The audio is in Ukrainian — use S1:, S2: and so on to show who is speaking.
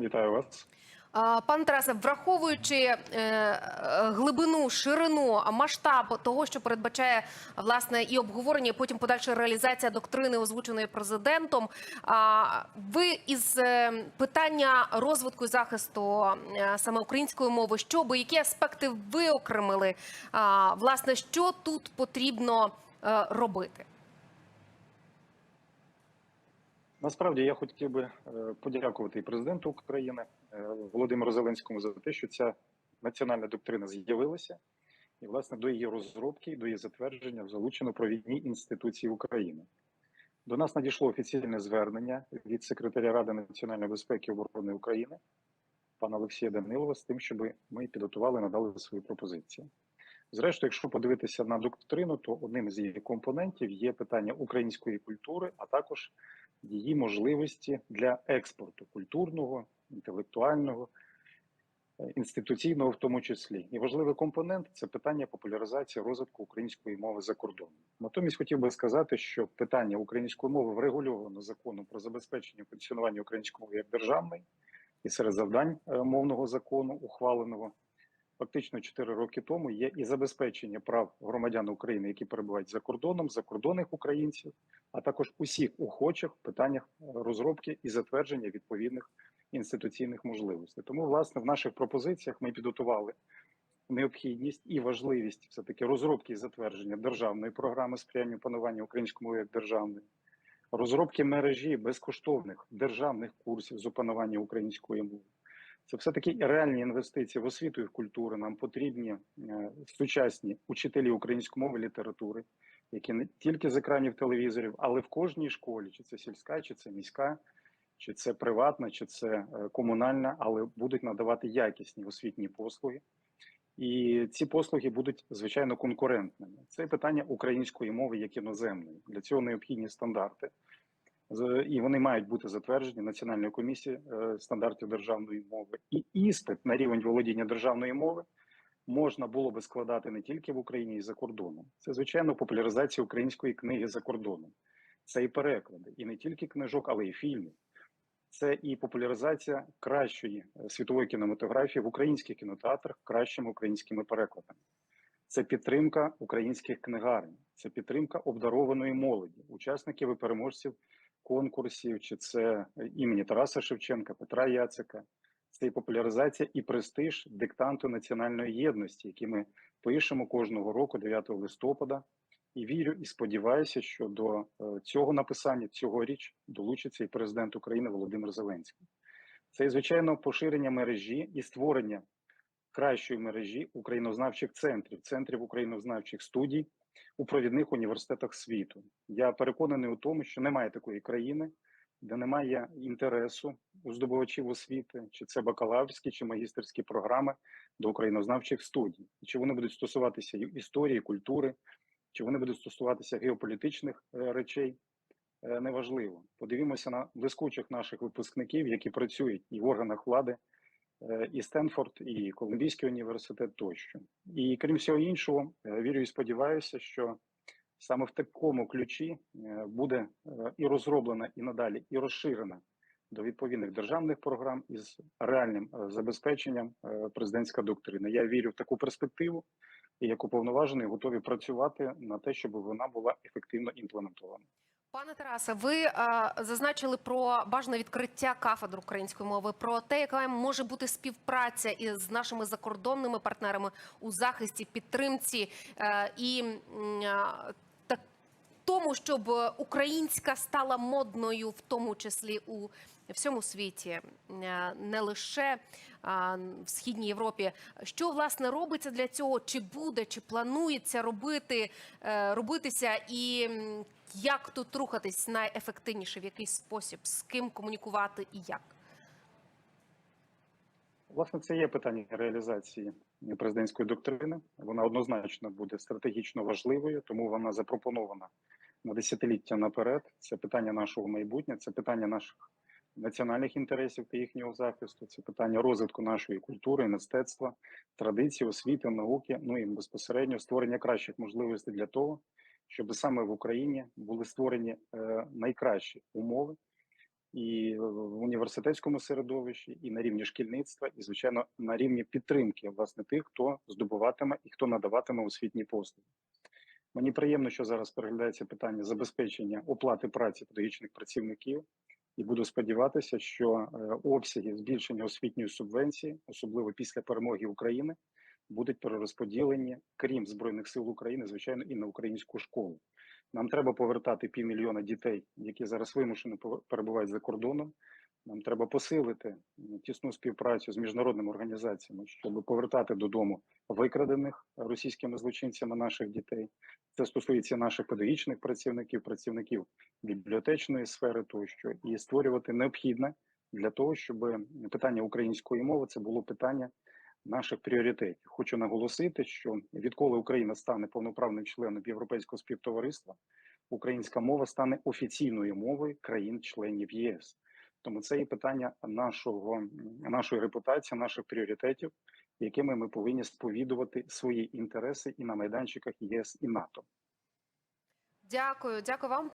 S1: Вітаю вас.
S2: А, Пане Тарасе, враховуючи е, глибину, ширину, масштаб того, що передбачає власне і обговорення, і потім подальша реалізація доктрини, озвученої президентом. Ви із е, питання розвитку і захисту е, саме української мови, що би які аспекти виокремили? Власне, що тут потрібно робити?
S1: Насправді я хотів би е, подякувати і президенту України е, Володимиру Зеленському за те, що ця національна доктрина з'явилася, і власне до її розробки, до її затвердження залучено провідні інституції України. До нас надійшло офіційне звернення від секретаря Ради національної безпеки і оборони України пана Олексія Данилова з тим, щоб ми підготували надали свої пропозиції. Зрештою, якщо подивитися на доктрину, то одним з її компонентів є питання української культури, а також її можливості для експорту культурного, інтелектуального, е, інституційного, в тому числі. І важливий компонент це питання популяризації розвитку української мови за кордоном. Натомість хотів би сказати, що питання української мови врегульовано законом про забезпечення функціонування української мови як державної і серед завдань е, мовного закону, ухваленого фактично 4 роки тому, є і забезпечення прав громадян України, які перебувають за кордоном, закордонних українців, а також усіх охочих в питаннях е, розробки і затвердження відповідних інституційних можливостей. Тому, власне, в наших пропозиціях ми підготували необхідність і важливість все таки розробки і затвердження державної програми сприяння панування української мови як державної, розробки мережі безкоштовних державних курсів з опанування української мови. Це все таки реальні інвестиції в освіту і в культуру. Нам потрібні е, сучасні учителі української мови літератури, які не тільки з екранів телевізорів, але в кожній школі, чи це сільська, чи це міська, чи це приватна, чи це е, комунальна, але будуть надавати якісні освітні послуги. І ці послуги будуть звичайно конкурентними. Це питання української мови як іноземної. Для цього необхідні стандарти, і вони мають бути затверджені Національною комісією е, стандартів державної мови. І іспит на рівень володіння державної мови можна було би складати не тільки в Україні і за кордоном. Це звичайно популяризація української книги за кордоном. Це і переклади, і не тільки книжок, але й фільмів. Це і популяризація кращої е, світової кінематографії в українських кінотеатрах кращими українськими перекладами. Це підтримка українських книгарень, це підтримка обдарованої молоді, учасників і переможців конкурсів, чи це е, імені Тараса Шевченка, Петра Яцика. Це і популяризація і престиж диктанту національної єдності, який ми пишемо кожного року, 9 листопада. І вірю і сподіваюся, що до е, цього написання цьогоріч долучиться і президент України Володимир Зеленський. Це звичайно поширення мережі і створення кращої мережі українознавчих центрів, центрів українознавчих студій у провідних університетах світу. Я переконаний у тому, що немає такої країни, де немає інтересу у здобувачів освіти, чи це бакалаврські чи магістерські програми до українознавчих студій, чи вони будуть стосуватися історії, культури, чи вони будуть стосуватися геополітичних е, речей. е, Неважливо. Подивімося на блискучих наших випускників, які працюють і в органах влади, і Стенфорд, і Колумбійський університет тощо. І крім всього іншого, е, вірю і сподіваюся, що саме в такому ключі е, буде е, і розроблена, і надалі, і розширена до відповідних державних програм із реальним е, забезпеченням е, президентська доктрина. Я вірю в таку перспективу, і як уповноважений готові працювати на те, щоб вона була ефективно імплементована.
S2: Пане Тарасе, ви е, зазначили про бажане відкриття кафедр української мови, про те, яка може бути співпраця із нашими закордонними партнерами у захисті, підтримці е, і е, так тому, щоб українська стала модною, в тому числі у всьому світі, е, не лише в східній Європі. Що власне робиться для цього? Чи буде, чи планується робити, е, робитися, і як тут рухатись найефективніше, в який спосіб, з ким комунікувати і як?
S1: Власне, це є питання реалізації президентської доктрини. Вона однозначно буде стратегічно важливою, тому вона запропонована на десятиліття наперед. Це питання нашого майбутнього, це питання наших національних інтересів та їхнього захисту, це питання розвитку нашої культури, мистецтва, традицій, освіти, науки, ну і безпосередньо створення кращих можливостей для того, щоб саме в Україні були створені е, найкращі умови і в університетському середовищі, і на рівні шкільництва, і звичайно на рівні підтримки власне тих, хто здобуватиме і хто надаватиме освітні послуги. Мені приємно, що зараз переглядається питання забезпечення оплати праці педагогічних працівників, і буду сподіватися, що е, обсяги збільшення освітньої субвенції, особливо після перемоги України, будуть перерозподілені, крім збройних сил України, звичайно, і на українську школу. Нам треба повертати півмільйона дітей, які зараз вимушено пов- перебувають за кордоном. Нам треба посилити тісну співпрацю з міжнародними організаціями, щоб повертати додому викрадених російськими злочинцями наших дітей. Це стосується наших педагогічних працівників, працівників бібліотечної сфери тощо, і створювати необхідне для того, щоб питання української мови це було питання наших пріоритетів. Хочу наголосити, що відколи Україна стане повноправним членом Європейського співтовариства, українська мова стане офіційною мовою країн-членів ЄС. Тому це є питання нашого нашої репутації, наших пріоритетів, якими ми повинні сповідувати свої інтереси і на майданчиках ЄС і НАТО.
S2: Дякую, дякую вам.